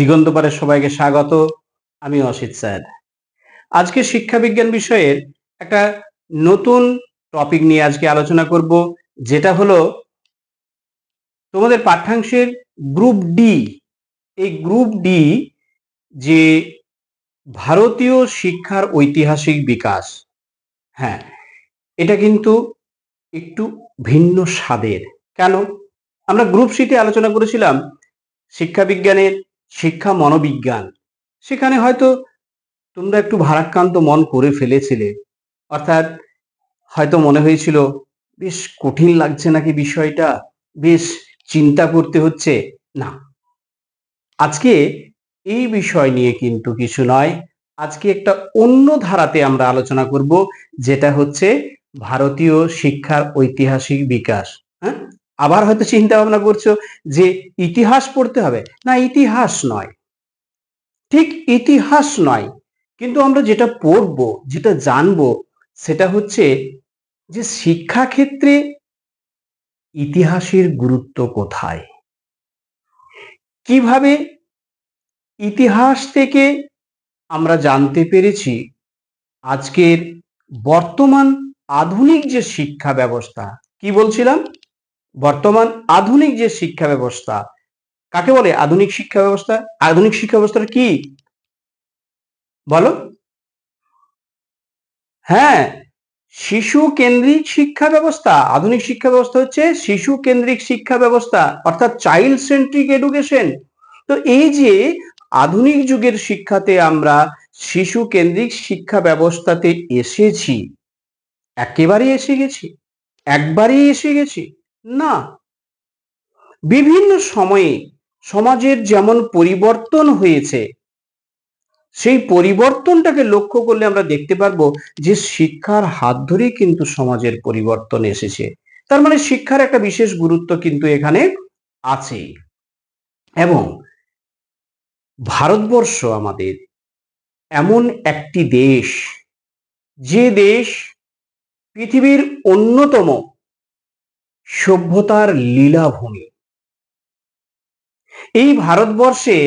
দিগন্ত পারে সবাইকে স্বাগত। আমি অসিত স্যার। আজকে শিক্ষা বিজ্ঞান বিষয়ের একটা নতুন টপিক নিয়ে আজকে আলোচনা করব, যেটা হলো তোমাদের পাঠ্যাংশের গ্রুপ ডি এই গ্রুপ ডি যে ভারতীয় শিক্ষার ঐতিহাসিক বিকাশ। হ্যাঁ এটা কিন্তু একটু ভিন্ন স্বাদের। কেন? আমরা গ্রুপ সিতে আলোচনা করেছিলাম শিক্ষা বিজ্ঞানের শিক্ষা মনোবিজ্ঞান। সেখানে হয়তো তোমরা একটু ভারাক্রান্ত মন করে ফেলেছিলে। অর্থাৎ হয়তো মনে হয়েছিল, বেশ কঠিন লাগছে নাকি বিষয়টা? বেশ চিন্তা করতে হচ্ছে। না। আজকে এই বিষয় নিয়ে কিন্তু কিছু নয়। আজকে একটা অন্য ধারাতে আমরা আলোচনা করব, যেটা হচ্ছে ভারতীয় শিক্ষার ঐতিহাসিক বিকাশ। হ্যাঁ? আবার হয়তো চিন্তা ভাবনা করছ যে ইতিহাস পড়তে হবে। না, ইতিহাস নয়। ঠিক ইতিহাস নয়। কিন্তু আমরা যেটা পড়ব, যেটা জানব, সেটা হচ্ছে যে শিক্ষাক্ষেত্রে ইতিহাসের গুরুত্ব কোথায়? কীভাবে ইতিহাস থেকে আমরা জানতে পেরেছি আজকের বর্তমান আধুনিক যে শিক্ষা ব্যবস্থা, কি বলছিলাম? বর্তমান আধুনিক যে শিক্ষা ব্যবস্থা, কাকে বলে আধুনিক শিক্ষা ব্যবস্থা? আধুনিক শিক্ষা ব্যবস্থাটা কি? বলো। হ্যাঁ শিশু কেন্দ্রিক শিক্ষা ব্যবস্থা, আধুনিক শিক্ষা ব্যবস্থা হচ্ছে শিশু কেন্দ্রিক শিক্ষা ব্যবস্থা, অর্থাৎ চাইল্ড সেন্ট্রিক এডুকেশন তো এই যে আধুনিক যুগের শিক্ষাতে আমরা শিশু কেন্দ্রিক শিক্ষা ব্যবস্থাতে এসেছি একেবারে এসে গেছি, একবারই এসে গেছি। না। বিভিন্ন সময়ে সমাজের যেমন পরিবর্তন হয়েছে, সেই পরিবর্তনটাকে লক্ষ্য করলে আমরা দেখতে পারব যে শিক্ষার হাত ধরেই কিন্তু সমাজের পরিবর্তন এসেছে। তার মানে শিক্ষার একটা বিশেষ গুরুত্ব কিন্তু এখানে আছে। এবং ভারতবর্ষ আমাদের এমন একটি দেশ, যে দেশ পৃথিবীর অন্যতম সভ্যতার লীলাভূমি। এই ভারতবর্ষে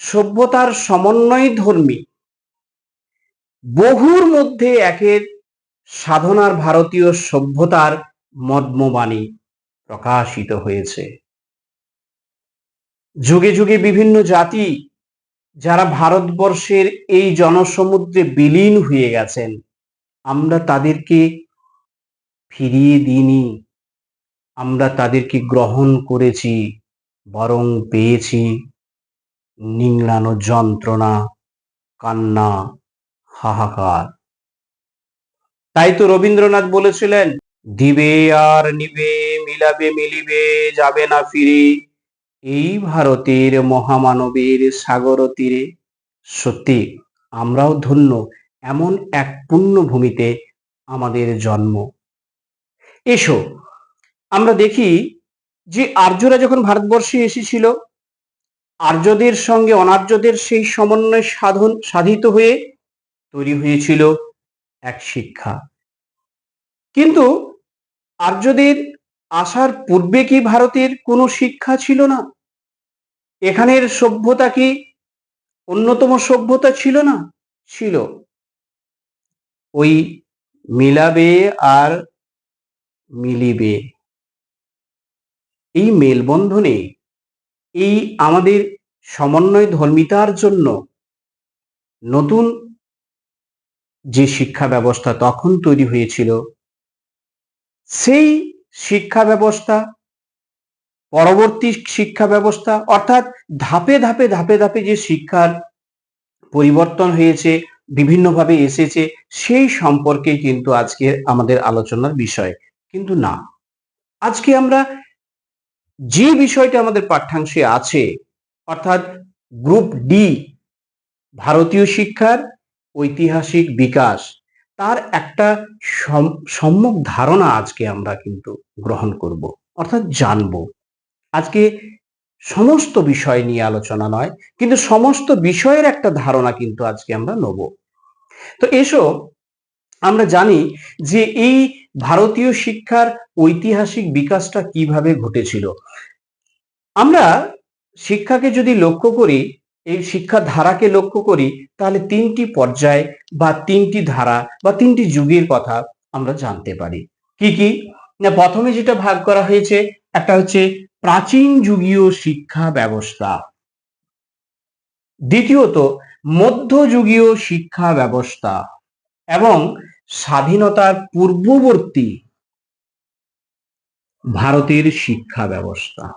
সভ্যতার সমন্বয় ধর্মী। বহুর মধ্যে একের সাধনার ভারতীয় সভ্যতার মর্মবাণী প্রকাশিত হয়েছে। যুগে যুগে বিভিন্ন জাতি যারা ভারতবর্ষের এই জনসমুদ্রে বিলীন হয়ে গেছেন, আমরা তাদেরকে ফিরিয়ে দিইনি। আমরা তাদেরকে গ্রহণ করেছি, বরং পেয়েছি নিংড়ানো যন্ত্রণা, কান্না, হাহাকার। তাই তো রবীন্দ্রনাথ বলেছিলেন, দিবে আর নিবে, মিলাবে, মিলিবে, যাবে না ফিরে। এই ভারতের মহামানবের সাগর তীরে। সত্যি, আমরাও ধন্য, এমন এক পুণ্যভূমিতে আমাদের জন্ম। এসো আমরা দেখি যে আর্যরা যখন ভারতবর্ষে এসেছিল, আর্যদের সঙ্গে অনার্যদের সেই সমন্বয় সাধন, সাধিত হয়ে তৈরি হয়েছিল এক শিক্ষা। কিন্তু আর্যদের আসার পূর্বে কি ভারতের কোনো শিক্ষা ছিল না? এখানের সভ্যতা কি অন্যতম সভ্যতা ছিল না? ছিল। ওই মিলাবে আর মিলিবে। এই মেলবন্ধনে এই আমাদের সমন্বয় ধর্মিতার জন্য নতুন যে শিক্ষা ব্যবস্থা তখন তৈরি হয়েছিল, সেই শিক্ষা ব্যবস্থা, পরবর্তী শিক্ষা ব্যবস্থা, অর্থাৎ ধাপে ধাপে ধাপে ধাপে যে শিক্ষার পরিবর্তন হয়েছে, বিভিন্নভাবে এসেছে, সেই সম্পর্কে কিন্তু আজকে আমাদের আলোচনার বিষয়। কিন্তু না। আজকে আমরা যে বিষয়টা আমাদের পাঠ্যাংশে আছে, অর্থাৎ গ্রুপ ডি, ভারতীয় শিক্ষার ঐতিহাসিক বিকাশ, তার একটা সম্যক ধারণা আজকে আমরা কিন্তু গ্রহণ করব, অর্থাৎ জানব। আজকে সমস্ত বিষয় নিয়ে আলোচনা নয়, কিন্তু সমস্ত বিষয়ের একটা ধারণা কিন্তু আজকে আমরা নেব। তো এসো, আমরা জানি যে এই ভারতীয় শিক্ষার ঐতিহাসিক বিকাশটা কীভাবে ঘটেছিল? আমরা শিক্ষাকে যদি লক্ষ্য করি, এই শিক্ষা ধারাকে লক্ষ্য করি, তাহলে তিনটি পর্যায় বা তিনটি ধারা বা তিনটি যুগের কথা আমরা জানতে পারি। কি কি? না, প্রথমে যেটা ভাগ করা হয়েছে, একটা হচ্ছে প্রাচীন যুগীয় শিক্ষা ব্যবস্থা। দ্বিতীয়ত, মধ্যযুগীয় শিক্ষা ব্যবস্থা। এবং স্বাধীনতার পূর্ববর্তী ভারতের শিক্ষা ব্যবস্থা।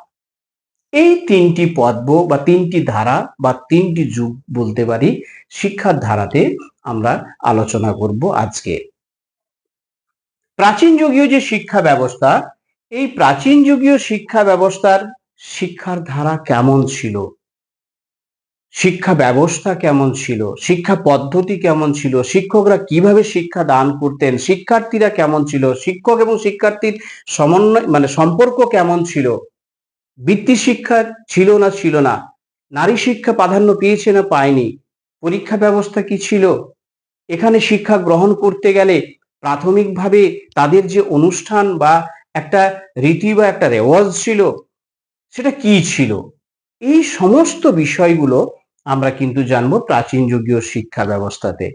এই তিনটি পদ্ম বা তিনটি ধারা বা তিনটি যুগ বলতে পারি, শিক্ষার ধারাতে আমরা আলোচনা করব আজকে। প্রাচীন যুগীয় যে শিক্ষা ব্যবস্থা, এই প্রাচীন যুগীয় শিক্ষা ব্যবস্থার শিক্ষার ধারা কেমন ছিল? শিক্ষা ব্যবস্থা কেমন ছিল? শিক্ষা পদ্ধতি কেমন ছিল? শিক্ষকরা কীভাবে শিক্ষা দান করতেন? শিক্ষার্থীরা কেমন ছিল? শিক্ষক এবং শিক্ষার্থীর সমন্বয় মানে সম্পর্ক কেমন ছিল? বৃত্তি শিক্ষা ছিল না ছিল না। নারী শিক্ষা প্রাধান্য পেয়েছে না, পায়নি। পরীক্ষা ব্যবস্থা কি ছিল? এখানে শিক্ষা গ্রহণ করতে গেলে প্রাথমিকভাবে তাদের যে অনুষ্ঠান বা একটা রীতি বা একটা রেওয়াজ ছিল, সেটা কি ছিল? এই সমস্ত বিষয়গুলো আমরা কিন্তু জানব প্রাচীন যুগীয় শিক্ষা ব্যবস্থাতে।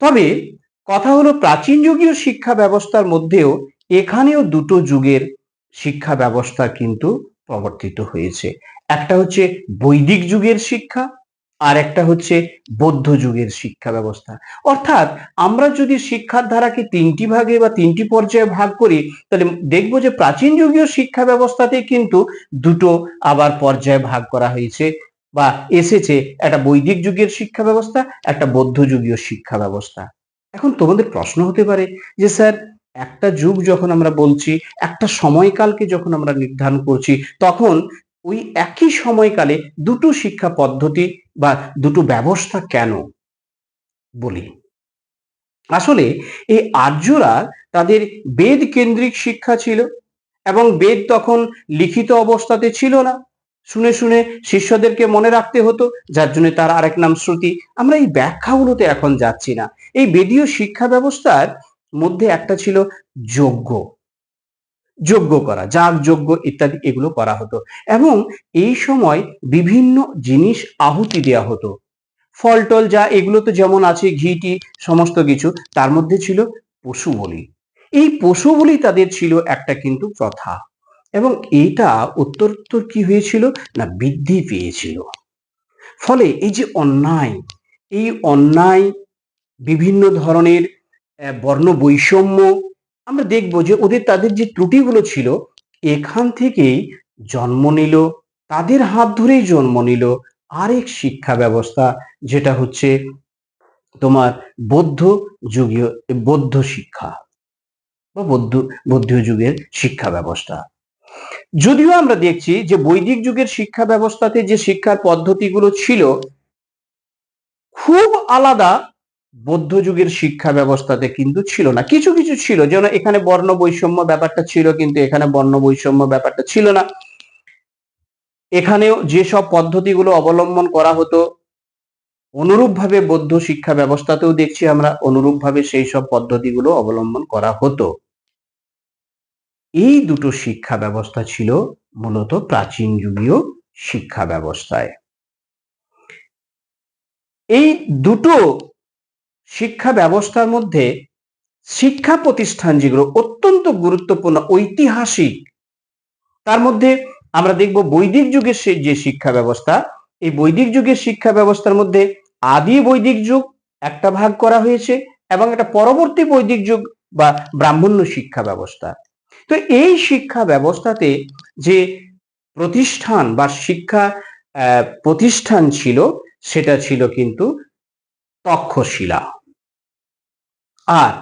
তবে কথা হলো প্রাচীন যুগীয় শিক্ষা ব্যবস্থার মধ্যেও এখানেও দুটো যুগের শিক্ষা ব্যবস্থা কিন্তু প্রবর্তিত হয়েছে। একটা হচ্ছে বৈদিক যুগের শিক্ষা আর একটা হচ্ছে বৌদ্ধ যুগের শিক্ষা ব্যবস্থা। অর্থাৎ আমরা যদি শিক্ষার ধারাকে তিনটি ভাগে বা তিনটি পর্যায়ে ভাগ করি, তাহলে দেখব যে প্রাচীন যুগীয় শিক্ষা ব্যবস্থাতে কিন্তু দুটো আবার পর্যায়ে ভাগ করা হয়েছে। বা এসেছে একটা বৈদিক যুগের শিক্ষা ব্যবস্থা, একটা বৌদ্ধ যুগীয় শিক্ষা ব্যবস্থা। এখন তোমাদের প্রশ্ন হতে পারে যে, স্যার, একটা যুগ যখন আমরা বলছি, একটা সময়কালকে যখন আমরা নির্ধারণ করছি, তখন ওই একই সময়কালে দুটো শিক্ষা পদ্ধতি বা দুটো ব্যবস্থা কেন? বলি। আসলে এই আর্যরা তাদের বেদ কেন্দ্রিক শিক্ষা ছিল এবং বেদ তখন লিখিত অবস্থাতে ছিল না। শুনে শুনে শিষ্যদেরকে মনে রাখতে হতো, যার জন্য তার আরেক নাম শ্রুতি। আমরা এই ব্যাখ্যাগুলোতে এখন যাচ্ছি না। এই বেদীয় শিক্ষা ব্যবস্থার মধ্যে একটা ছিল যোগ্য যোগ্য করা, যাগ যোগ্য ইত্যাদি এগুলো করা হতো। এবং এই সময় বিভিন্ন জিনিস আহুতি দেওয়া হতো। ফল টল যা, এগুলো তো যেমন আছে ঘিটি সমস্ত কিছু, তার মধ্যে ছিল পশু বলি। এই পশু বলি তাদের ছিল একটা কিন্তু প্রথা। এবং এইটা উত্তরোত্তর কি হয়েছিল? না, বৃদ্ধি পেয়েছিল। ফলে এই যে অন্যায়, এই অন্যায় বিভিন্ন ধরনের বর্ণ বৈষম্য আমরা দেখব যে ওদের তাদের যে ত্রুটিগুলো ছিল, এখান থেকেই জন্ম নিল, তাদের হাত ধরেই জন্ম নিল আরেক শিক্ষা ব্যবস্থা, যেটা হচ্ছে তোমার বৌদ্ধ যুগীয়, বৌদ্ধ শিক্ষা বা বৌদ্ধ বৌদ্ধ যুগের শিক্ষা ব্যবস্থা। যদিও আমরা দেখছি যে বৈদিক যুগের শিক্ষা ব্যবস্থাতে যে শিক্ষার পদ্ধতিগুলো ছিল, খুব আলাদা বৌদ্ধ যুগের শিক্ষা ব্যবস্থাতে কিন্তু ছিল না। কিছু কিছু ছিল যেন এখানে বর্ণ বৈষম্য ব্যাপারটা ছিল, কিন্তু এখানে বর্ণ বৈষম্য ব্যাপারটা ছিল না। এখানেও যেসব পদ্ধতিগুলো অবলম্বন করা হতো, অনুরূপভাবে বৌদ্ধ শিক্ষা ব্যবস্থাতেও দেখছি আমরা অনুরূপভাবে সেই সব পদ্ধতিগুলো অবলম্বন করা হতো। এই দুটো শিক্ষা ব্যবস্থা ছিল মূলত প্রাচীন যুগীয় শিক্ষা ব্যবস্থায়। এই দুটো শিক্ষা ব্যবস্থার মধ্যে শিক্ষা প্রতিষ্ঠান যেগুলো অত্যন্ত গুরুত্বপূর্ণ, ঐতিহাসিক, তার মধ্যে আমরা দেখব বৈদিক যুগের যে শিক্ষা ব্যবস্থা, এই বৈদিক যুগের শিক্ষা ব্যবস্থার মধ্যে আদি বৈদিক যুগ একটা ভাগ করা হয়েছে এবং একটা পরবর্তী বৈদিক যুগ বা ব্রাহ্মণ্য শিক্ষা ব্যবস্থা। তো এই শিক্ষা ব্যবস্থাতে যে প্রতিষ্ঠান বা শিক্ষা প্রতিষ্ঠান ছিল, সেটা ছিল কিন্তু তক্ষশিলা। আর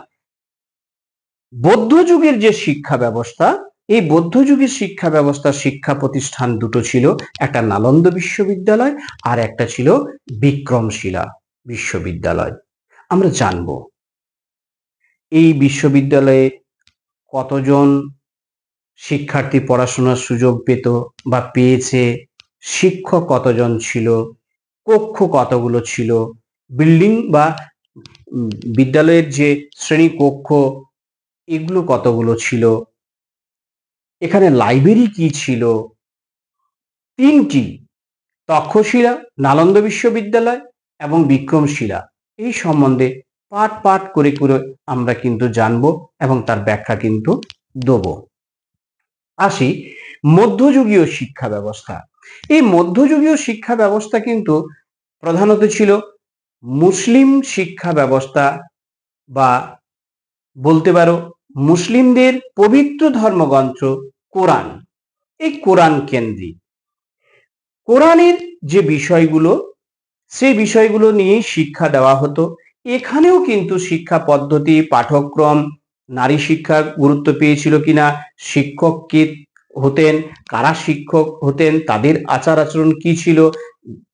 বৌদ্ধ যুগের যে শিক্ষা ব্যবস্থা, এই বৌদ্ধ যুগের শিক্ষা ব্যবস্থা শিক্ষা প্রতিষ্ঠান দুটো ছিল, একটা নালন্দ বিশ্ববিদ্যালয় আর একটা ছিল বিক্রমশিলা বিশ্ববিদ্যালয়। আমরা জানব, এই বিশ্ববিদ্যালয়ে কতজন শিক্ষার্থী পড়াশোনার সুযোগ পেত বা পেয়েছে, শিক্ষক কতজন ছিল, কক্ষ কতগুলো ছিল, বিল্ডিং বা বিদ্যালয়ের যে শ্রেণি কক্ষ, এগুলো কতগুলো ছিল, এখানে লাইব্রেরি কি ছিল, তিনটি, তক্ষশিলা, নালন্দ বিশ্ববিদ্যালয় এবং বিক্রমশিলা। এই সম্বন্ধে পাঠ পাঠ করে করে আমরা কিন্তু জানব এবং তার ব্যাখ্যা কিন্তু দেব। আসি, মধ্যযুগীয় শিক্ষা ব্যবস্থা। এই মধ্যযুগীয় শিক্ষা ব্যবস্থা কিন্তু প্রধানত ছিল মুসলিম শিক্ষা ব্যবস্থা বা বলতে পারো মুসলিমদের পবিত্র ধর্মগ্রন্থ কোরআন। এই কোরআন কেন্দ্রিক। কোরআনের যে বিষয়গুলো, সেই বিষয়গুলো নিয়েই শিক্ষা দেওয়া হতো। এখানেও কিন্তু শিক্ষা পদ্ধতি পাঠক্রম নারী শিক্ষার গুরুত্ব পেয়েছিল কিনা, শিক্ষক কে হতেন, কারা শিক্ষক হতেন, তাদের আচার আচরণ কি ছিল,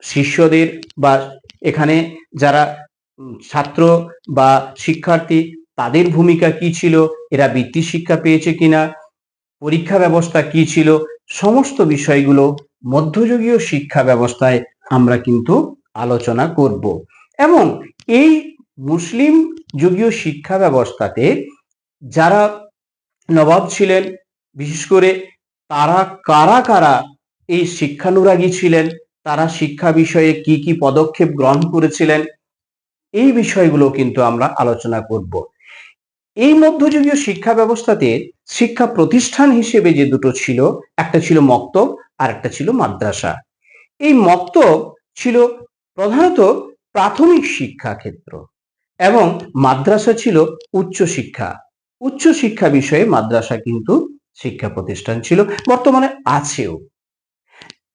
শিষ্যদের বা এখানে যারা ছাত্র বা শিক্ষার্থী, তাদের ভূমিকা কি ছিল, এরা বৃত্তি শিক্ষা পেয়েছে কিনা, পরীক্ষা ব্যবস্থা কি ছিল, সমস্ত বিষয়গুলো মধ্যযুগীয় শিক্ষা ব্যবস্থায় আমরা কিন্তু আলোচনা করব। এবং এই মুসলিম যুগীয় শিক্ষা ব্যবস্থাতে যারা নবাব ছিলেন, বিশেষ করে তারা কারা কারা এই শিক্ষানুরাগী ছিলেন, তারা শিক্ষা বিষয়ে কি কি পদক্ষেপ গ্রহণ করেছিলেন, এই বিষয়গুলো কিন্তু আমরা আলোচনা করব। এই মধ্যযুগীয় শিক্ষা ব্যবস্থাতে শিক্ষা প্রতিষ্ঠান হিসেবে যে দুটো ছিল, একটা ছিল মক্তব আর একটা ছিল মাদ্রাসা। এই মক্তব ছিল প্রধানত প্রাথমিক শিক্ষা ক্ষেত্র এবং মাদ্রাসা ছিল উচ্চ শিক্ষা উচ্চ শিক্ষা বিষয়ে মাদ্রাসা কিন্তু শিক্ষা প্রতিষ্ঠান ছিল, বর্তমানে আছেও।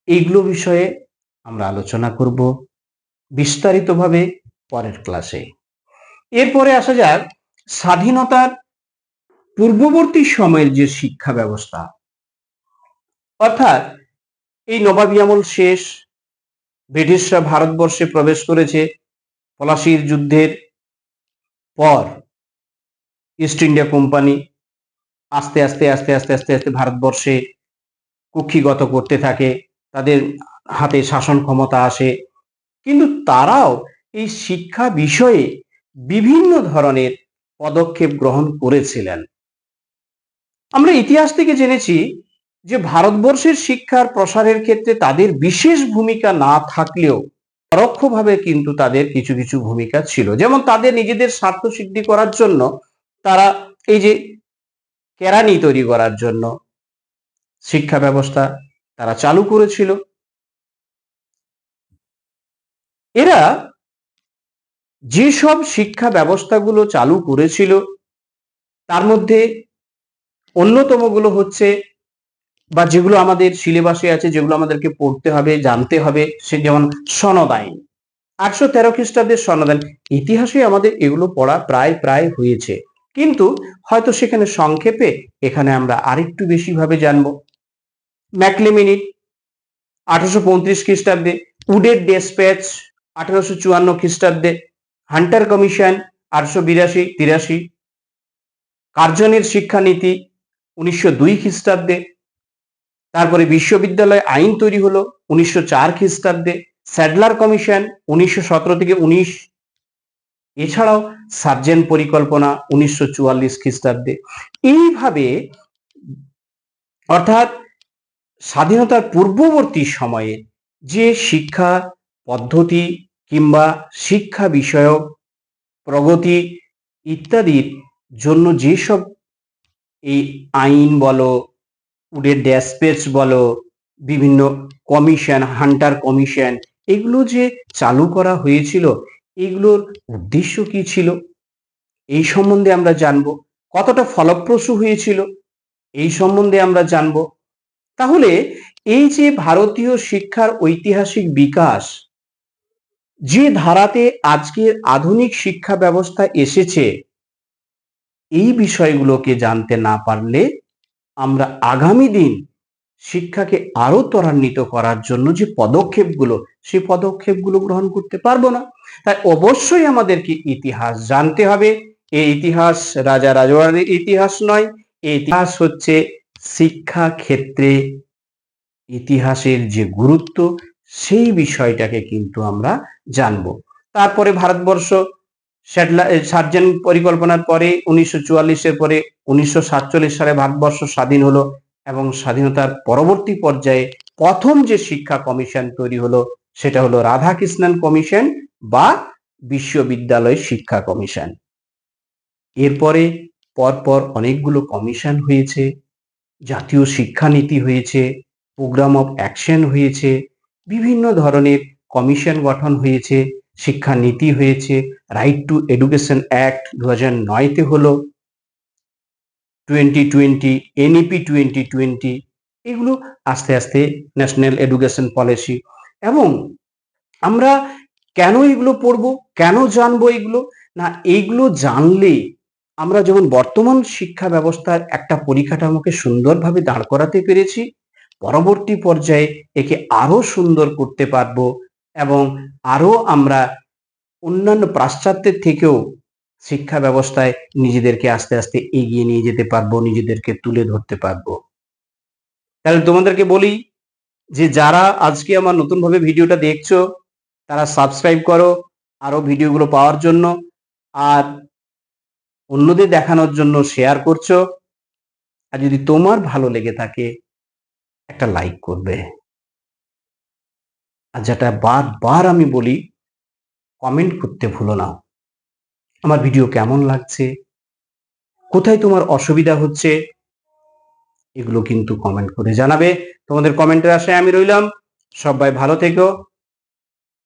এইগুলো বিষয়ে আমরা আলোচনা করব বিস্তারিতভাবে পরের ক্লাসে এরপরে আসা যাক, স্বাধীনতার পূর্ববর্তী সময়ের যে শিক্ষা ব্যবস্থা। অর্থাৎ এই নবাবী আমল শেষ, ব্রিটিশরা ভারতবর্ষে প্রবেশ করেছে পলাশির যুদ্ধের পর। ইস্ট ইন্ডিয়া কোম্পানি আস্তে আস্তে আস্তে আস্তে আস্তে আস্তে ভারতবর্ষে কুক্ষিগত করতে থাকে, তাদের হাতে শাসন ক্ষমতা আসে। কিন্তু তারাও এই শিক্ষা বিষয়ে বিভিন্ন ধরনের পদক্ষেপ গ্রহণ করেছিলেন। আমরা ইতিহাস থেকে জেনেছি যে ভারতবর্ষের শিক্ষার প্রসারের ক্ষেত্রে তাদের বিশেষ ভূমিকা না থাকলেও পরোক্ষভাবে কিন্তু তাদের কিছু কিছু ভূমিকা ছিল। যেমন তাদের নিজেদের স্বার্থ সিদ্ধি করার জন্য তারা এই যে কেরানি তৈরি করার জন্য শিক্ষা ব্যবস্থা তারা চালু করেছিল। এরা যেসব শিক্ষা ব্যবস্থাগুলো চালু করেছিল, তার মধ্যে অন্যতমগুলো হচ্ছে বা যেগুলো আমাদের সিলেবাসে আছে, যেগুলো আমাদেরকে পড়তে হবে, জানতে হবে, সে যেমন সনদ আইন। আটশো তেরো খ্রিস্টাব্দের সনদ আইন। ইতিহাসে আমাদের এগুলো পড়া প্রায় প্রায় হয়েছে। কিন্তু হয়তো সেখানে সংক্ষেপে এখানে আমরা আরেকটু বেশি ভাবে জানব। ম্যাকলেমিনিট, আঠারোশো পঁয়ত্রিশ খ্রিস্টাব্দে, উডের ডেসপ্যাচ, আঠারোশো চুয়ান্ন খ্রিস্টাব্দে, হান্টার কমিশন, আটশো বিরাশি, তিরাশি। কার্জনের শিক্ষানীতি, উনিশশো দুই খ্রিস্টাব্দে। তারপরে বিশ্ববিদ্যালয় আইন তৈরি হলো, উনিশশো চার খ্রিস্টাব্দে। স্যাডলার কমিশন, উনিশশো সতেরো থেকে উনিশ। এছাড়াও সার্জেন পরিকল্পনা উনিশশো চুয়াল্লিশ খ্রিস্টাব্দে। এইভাবে অর্থাৎ স্বাধীনতার পূর্ববর্তী সময়ে যে শিক্ষা পদ্ধতি কিংবা শিক্ষা বিষয়ক প্রগতি ইত্যাদির জন্য যেসব এই আইন বলো, উডের ড্যাসপেচ বলো, বিভিন্ন কমিশন, হান্টার কমিশন, এগুলো যে চালু করা হয়েছিল এগুলোর উদ্দেশ্য কি ছিল? এই সম্বন্ধে আমরা জানব। কতটা ফলপ্রসূ হয়েছিল? এই সম্বন্ধে আমরা জানব। তাহলে এই যে ভারতীয় শিক্ষার ঐতিহাসিক বিকাশ, যে ধারাতে আজকের আধুনিক শিক্ষা ব্যবস্থা এসেছে, এই বিষয়গুলোকে জানতে না পারলে আমরা আগামী দিন শিক্ষাকে আরও ত্বরান্বিত করার জন্য যে পদক্ষেপগুলো, সেই পদক্ষেপগুলো গ্রহণ করতে পারব না। তাই অবশ্যই আমাদেরকে ইতিহাস জানতে হবে। এই ইতিহাস রাজা রাজওয়াড়ির ইতিহাস নয় ইতিহাস হচ্ছে শিক্ষা ক্ষেত্রে ইতিহাসের যে গুরুত্ব, সেই বিষয়টাকে কিন্তু আমরা জানব। তারপরে ভারতবর্ষ সার্জেন পরিকল্পনার পরে উনিশশো চুয়াল্লিশের পরে উনিশশো সাতচল্লিশ সালে ভারতবর্ষ স্বাধীন হলো। এবং স্বাধীনতার পরবর্তী পর্যায়ে প্রথম যে শিক্ষা কমিশন তৈরি হলো, সেটা হলো রাধাকৃষ্ণন কমিশন বা বিশ্ববিদ্যালয় শিক্ষা কমিশন। এরপরে পরপর অনেকগুলো কমিশন হয়েছে, জাতীয় শিক্ষানীতি হয়েছে, প্রোগ্রাম অফ অ্যাকশন হয়েছে, বিভিন্ন ধরনের কমিশন গঠন হয়েছে, শিক্ষানীতি হয়েছে, রাইট টু এডুকেশন অ্যাক্ট দু হাজার নয়তে হলো twenty twenty NEP twenty twenty এগুলো আস্তে আস্তে ন্যাশনাল এডুকেশন পলিসি এবং আমরা কেন এগুলো পড়ব, কেন জানব এগুলো? না এইগুলো জানলে আমরা যেমন বর্তমান শিক্ষা ব্যবস্থার একটা পরিকাঠামোকে সুন্দরভাবে দাঁড় করাতে পেরেছি, পরবর্তী পর্যায়ে একে আরও সুন্দর করতে পারব এবং আরও আমরা অন্যান্য পাশ্চাত্যের থেকেও শিক্ষা ব্যবস্থায় নিজেদেরকে আস্তে আস্তে এগিয়ে নিয়ে যেতে পারব, নিজেদেরকে তুলে ধরতে পারব। তাহলে তোমাদেরকে বলি যে, যারা আজকে আমার নতুনভাবে ভিডিওটা দেখছ, তারা সাবস্ক্রাইব করো আরও ভিডিওগুলো পাওয়ার জন্য। আর অন্যদের দেখানোর জন্য শেয়ার করছ। আর যদি তোমার ভালো লেগে থাকে, একটা লাইক করবে। আর যেটা বারবার আমি বলি কমেন্ট করতে ভুলো না। আমার ভিডিও কেমন লাগছে? কোথায় তোমার অসুবিধা হচ্ছে? এগুলো কিন্তু কমেন্ট করে জানাবে। তোমাদের কমেন্টের আশায় আমি রইলাম। সবাই ভালো থেকো।